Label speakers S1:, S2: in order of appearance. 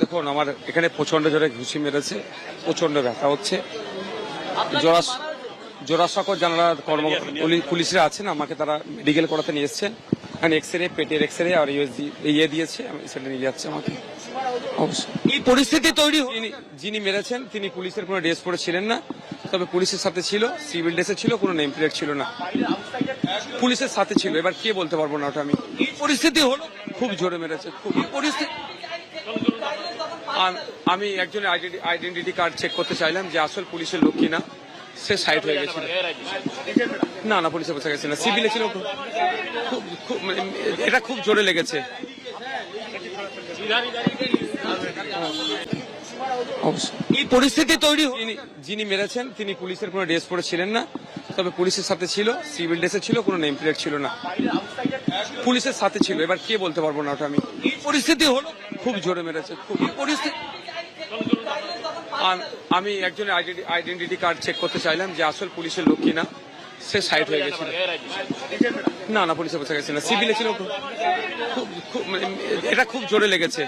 S1: দেখুন আমার এখানে প্রচণ্ড জোরে ঘুষি মেরেছে প্রচণ্ড ব্যথা হচ্ছে। জোড়া জোড়াসাঁকো জানালা কর্ম পুলি- পুলিশরা আছেন আমাকে তারা মেডিকেল করাতে নিয়ে এসছেন। এখানে এক্স রে পেটের এক্স রে আর ইউএসজি ইয়ে দিয়েছে সেটা নিয়ে যাচ্ছে আমাকে। অবশ্যই।
S2: কি পরিস্থিতি তৈরি?
S1: যিনি যিনি মেরেছেন তিনি পুলিশের কোনো ড্রেস পরে ছিলেন না। তবে পুলিশের সাথে ছিল সিভিল ড্রেসে ছিল কোনো নেম প্লেট ছিল না। পুলিশের সাথে ছিল এবার কে বলতে পারব না ওটা আমি।
S2: কি পরিস্থিতি হলো?
S1: খুব জোরে মেরেছে খুব।
S2: পরিস্থিতি
S1: আম- একজনের আইডেন্টিটি কার্ড চেক করতে চাইলাম যে আসল পুলিশের লোক কিনা। সে সাইড হয়ে গেছিল। না না পুলিশে বসে গেছে না। সিভিলে ছিল মানে এটা খুব জোরে লেগেছে।
S2: কি পরিস্থিতি তৈরি?
S1: যিনি মেরেছেন তিনি পুলিশের কোনো ড্রেস পরে ছিলেন না। তবে পুলিশের সাথে ছিল সিভিল ড্রেসে ছিল কোনো নেম প্লেট ছিল না। পুলিশের সাথে ছিল। এবার কে বলতে পারব না ওটা আমি।
S2: পরিস্থিতি হলো
S1: খুব জোরে মেরেছে খুব।
S2: পরিস্থিতি?
S1: আম- আমি একজনের আইডেন্টিটি কার্ড চেক করতে চাইলাম যে আসল পুলিশের লোক কিনা সে সাইড হয়ে গেছিল। না না পুলিশের বসে গেছে না সিভিলে ছিল মানে এটা খুব জোরে লেগেছে।